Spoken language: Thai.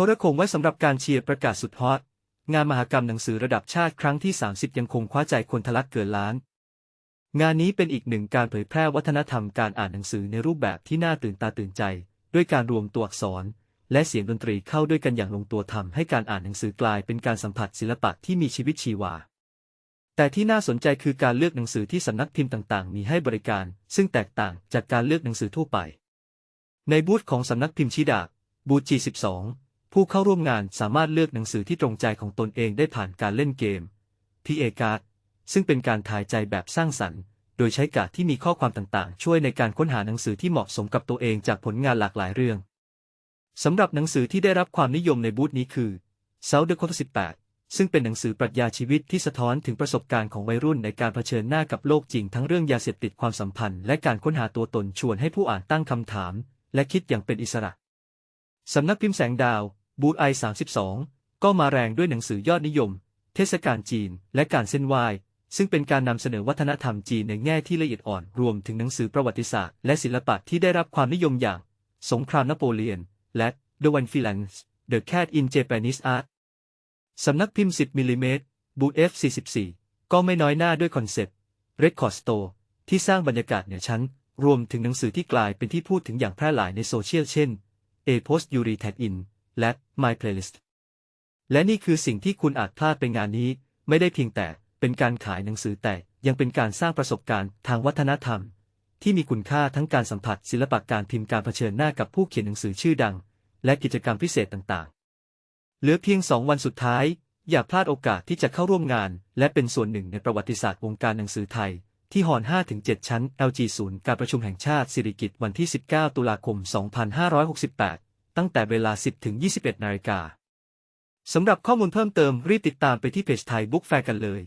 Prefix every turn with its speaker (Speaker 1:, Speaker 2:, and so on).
Speaker 1: ทรโขงไว้สำหรับการเชียร์ประกาศสุดฮอต งานมหกรรมหนังสือระดับชาติครั้งที่ 30 ยังคงคว้าใจคนทะลักเกินล้าน งานนี้เป็นอีกหนึ่งการเผยแพร่วัฒนธรรมการอ่านหนังสือในรูปแบบที่น่าตื่นตาตื่นใจ ด้วยการรวมตัวอักษร และเสียงดนตรีเข้าด้วยกันอย่างลงตัวทำให้การอ่านหนังสือกลายเป็นการสัมผัสศิลปะที่มีชีวิตชีวา แต่ที่น่าสนใจคือการเลือกหนังสือที่สำนักพิมพ์ต่างๆ มีให้บริการ ซึ่งแตกต่างจากการเลือกหนังสือทั่วไป ในบูธของสำนักพิมพ์ชิดาบูธ G12 ผู้เข้าร่วมงานสามารถเลือกหนังสือที่ตรงใจของตนเองได้ผ่านการเล่นเกม PA Card ซึ่งเป็นการทายใจแบบสร้างสรรค์ โดยใช้การ์ดที่มีข้อความต่างๆ ช่วยในการค้นหาหนังสือที่เหมาะสมกับตัวเองจากผลงานหลากหลายเรื่อง สำหรับหนังสือที่ได้รับความนิยมในบูธนี้คือ s o u t h e r 18 ซึ่งเป็นหนังสือปรัชญาชีวิตที่สะท้อนถึงประสบการณ์ของวัยรุ่นในการเผชิญหน้ากับโลกจริงทั้งเรื่องยาเสพติดความสัมพันธ์ และการค้นหาตัวตนชวนให้ผู้อ่านตั้งคำถาม และคิดอย่างเป็นอิสระ สำนักพิมพ์แสงดาว บูไอ32 ก็มาแรงด้วยหนังสือยอดนิยม เทศกาลจีน และการเส้นไหว้ซึ่งเป็นการนำเสนอวัฒนธรรมจีนในแง่ที่ละเอียดอ่อน รวมถึงหนังสือประวัติศาสตร์และศิลปะที่ได้รับความนิยมอย่าง สงครามนโปเลียน และ The One Freelance The Cat in Japanese Art สำนักพิมพ์ 10 มิลลิเมตรบูธ F44 ก็ไม่น้อยหน้าด้วยคอนเซปต์ Record Store ที่สร้างบรรยากาศเหนือชั้น รวมถึงหนังสือที่กลายเป็นที่พูดถึงอย่างแพร่หลายในโซเชียลเช่น A Post Yuri Tag In และ My Playlist และนี่คือสิ่งที่คุณอาจพลาดไปงานนี้ ไม่ได้เพียงแต่เป็นการขายหนังสือแต่ยังเป็นการสร้างประสบการณ์ทางวัฒนธรรม ที่มีคุณค่าทั้งการสัมผัสศิลปะการพิมพ์การเผชิญหน้ากับผู้เขียนหนังสือชื่อดัง และกิจกรรมพิเศษต่างๆ เหลือเพียงสองวันสุดท้าย อย่าพลาดโอกาสที่จะเข้าร่วมงาน และเป็นส่วนหนึ่งในประวัติศาสตร์วงการหนังสือไทย ที่หอน5-7 ชั้น LG ศูนย์การประชุมแห่งชาติสิริกิติ์วันที่ 19 ตุลาคม 2568 ตั้งแต่เวลา 10-21นาฬิกาสำหรับข้อมูลเพิ่มเติมรีบติดตามไปที่เพจไทยบุ๊กแฟร์กันเลย